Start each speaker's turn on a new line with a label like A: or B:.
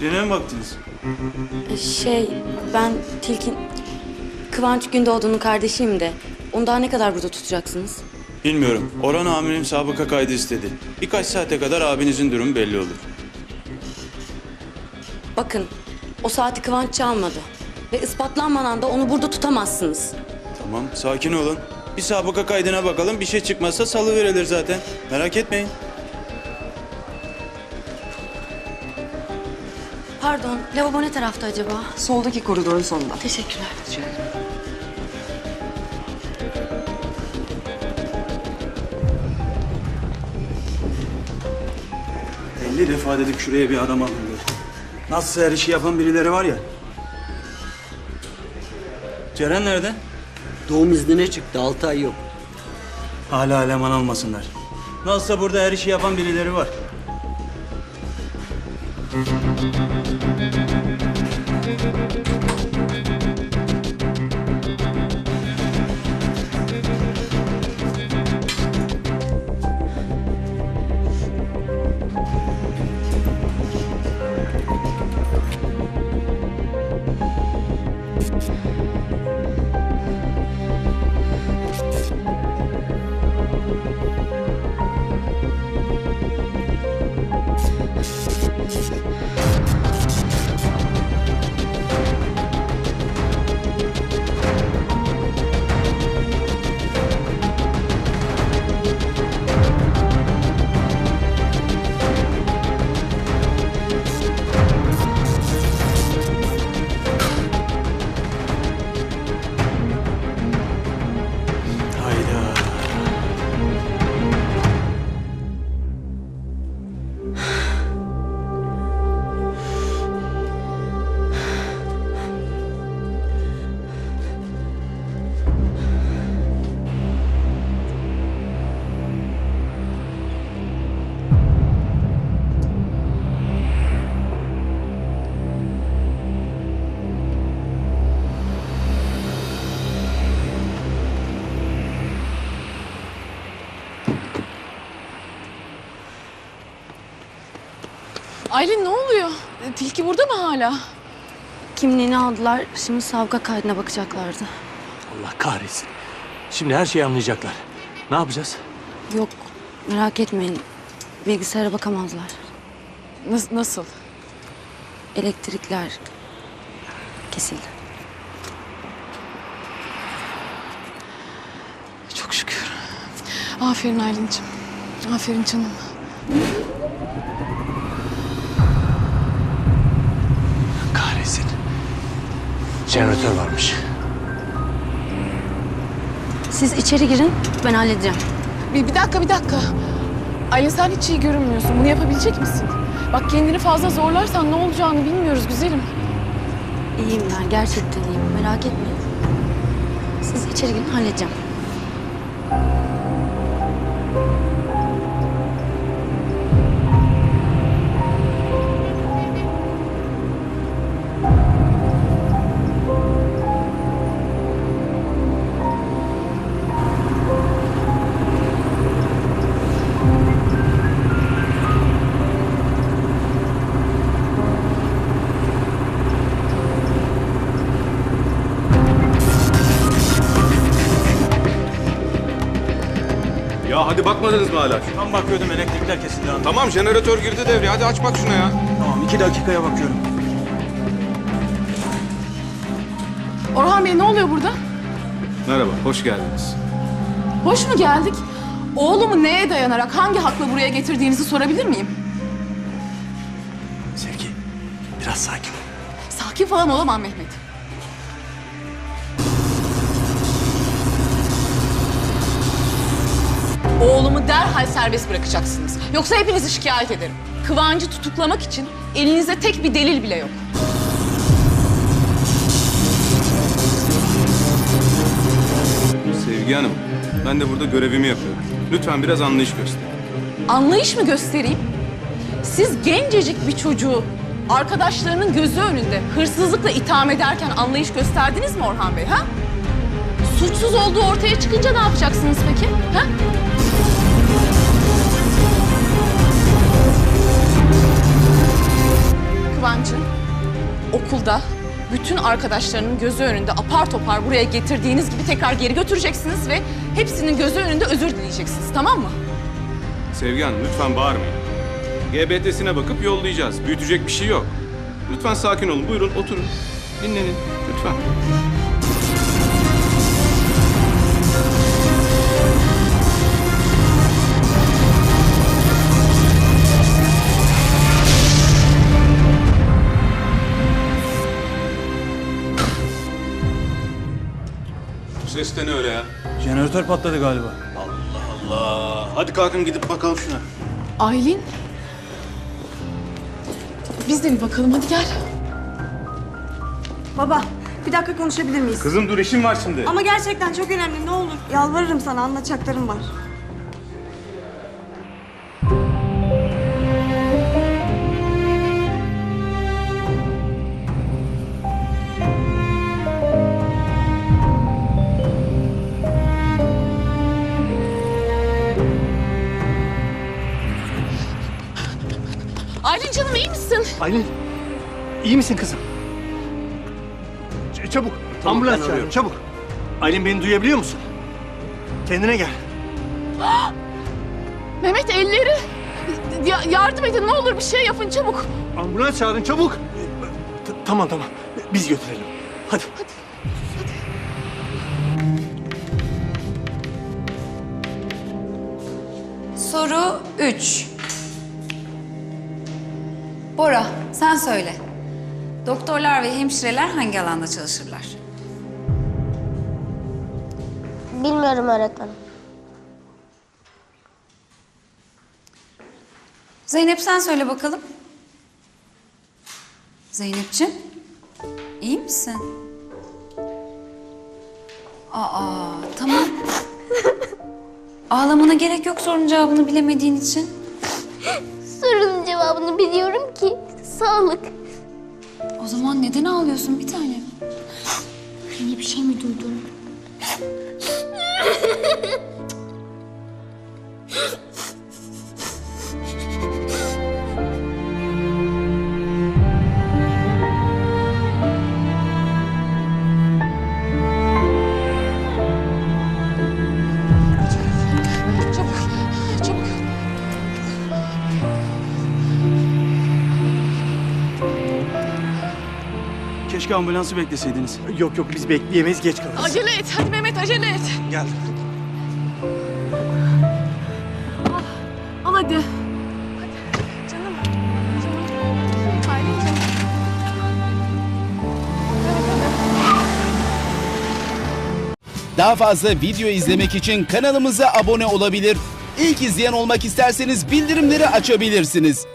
A: Birine mi baktınız?
B: Şey, ben Tilkin... Kıvanç Gündoğdu'nun kardeşiyim de. Onu daha ne kadar burada tutacaksınız?
A: Bilmiyorum. Orhan amirim sabıka kaydı istedi. Birkaç saate kadar abinizin durumu belli olur.
B: Bakın, o saati Kıvanç çalmadı. Ve ispatlanmadan da onu burada tutamazsınız.
A: Tamam, sakin olun. Bir sabıka kaydına bakalım. Bir şey çıkmazsa salı verilir zaten. Merak etmeyin.
B: Pardon, lavabo ne tarafta acaba?
C: Soldaki koridorun sonunda.
B: Teşekkürler.
A: Elli defa dedik şuraya bir adam alın diye. Nasıl her işi yapan birileri var ya. Ceren nerede?
D: Doğum iznine çıktı. Altı ay yok.
A: Hala eleman almasınlar. Nasılsa burada her işi yapan birileri var.
E: Aylin ne oluyor? Tilki burada mı hala?
B: Kimliğini aldılar, şimdi savga kaydına bakacaklardı.
F: Allah kahretsin. Şimdi her şeyi anlayacaklar. Ne yapacağız?
B: Yok, merak etmeyin. Bilgisayara bakamazlar.
E: Nas- nasıl?
B: Elektrikler kesildi.
E: Çok şükür. Aferin Aylin'cim. Aferin canım.
F: Jeneratör varmış.
B: Siz içeri girin, ben halledeceğim.
E: Bir, bir dakika bir dakika. Aylin sen hiç iyi görünmüyorsun. Bunu yapabilecek misin? Bak kendini fazla zorlarsan ne olacağını bilmiyoruz güzelim.
B: İyiyim ben, gerçekten iyiyim. Merak etmeyin. Siz içeri girin, halledeceğim.
G: Ya hadi bakmadınız mı hala?
A: Tam bakıyordum elektrikler kesildi. Tamam.
G: Tamam jeneratör girdi devreye. Hadi aç bak şuna ya.
A: Tamam iki dakikaya bakıyorum.
E: Orhan Bey ne oluyor burada?
G: Merhaba, hoş geldiniz.
E: Hoş mu geldik? Oğlumu neye dayanarak hangi hakla buraya getirdiğinizi sorabilir miyim?
F: Sevgi, biraz sakin ol.
E: Sakin falan olamam Mehmet. Oğlumu derhal serbest bırakacaksınız. Yoksa hepinizi şikayet ederim. Kıvancı tutuklamak için elinizde tek bir delil bile yok.
G: Sevgi Hanım, ben de burada görevimi yapıyorum. Lütfen biraz anlayış gösterin.
E: Anlayış mı göstereyim? Siz gencecik bir çocuğu arkadaşlarının gözü önünde hırsızlıkla itham ederken anlayış gösterdiniz mi Orhan Bey ha? Suçsuz olduğu ortaya çıkınca ne yapacaksınız peki? Ha? Bütün arkadaşlarının gözü önünde apar topar buraya getirdiğiniz gibi tekrar geri götüreceksiniz ve hepsinin gözü önünde özür dileyeceksiniz tamam mı?
G: Sevgi Hanım lütfen bağırmayın. GBT'sine bakıp yollayacağız. Büyütecek bir şey yok. Lütfen sakin olun. Buyurun oturun. Dinlenin. Lütfen. Bu ses de ne öyle ya?
A: Jeneratör patladı galiba.
G: Allah. Hadi kalkın gidip bakalım şuna.
E: Aylin. Biz de bir bakalım hadi gel.
C: Baba bir dakika konuşabilir miyiz?
G: Kızım dur işim var şimdi.
C: Ama gerçekten çok önemli ne olur. Yalvarırım sana anlatacaklarım var.
E: Aylin, iyi misin
F: kızım? Ç- çabuk,
D: Tamam,
F: ambulans çağırın,
D: arıyorum.
F: çabuk. Aylin beni duyabiliyor musun? Kendine gel.
E: Mehmet elleri. Ya- yardım edin ne olur bir şey yapın çabuk.
F: Ambulans çağırın, çabuk. T- tamam, tamam. Biz götürelim. Hadi.
H: Soru 3. Bora, sen söyle. Doktorlar ve hemşireler hangi alanda çalışırlar?
I: Bilmiyorum öğretmenim.
H: Zeynep sen söyle bakalım. Zeynepciğim, iyi misin? Aa, tamam. Ağlamana gerek yok sorunun cevabını bilemediğin için.
I: Cevabını biliyorum ki. Sağlık.
H: O zaman neden ağlıyorsun bir tanem?
I: Yeni bir şey mi duydun?
A: Keşke ambulansı bekleseydiniz.
F: Yok yok, biz bekleyemeyiz, geç kalırız.
E: Acele et hadi Mehmet acele et.
F: Gel.
E: Al hadi. Canım. Canım. Aylin'cim.
J: Daha fazla video izlemek için kanalımıza abone olabilir. İlk izleyen olmak isterseniz bildirimleri açabilirsiniz.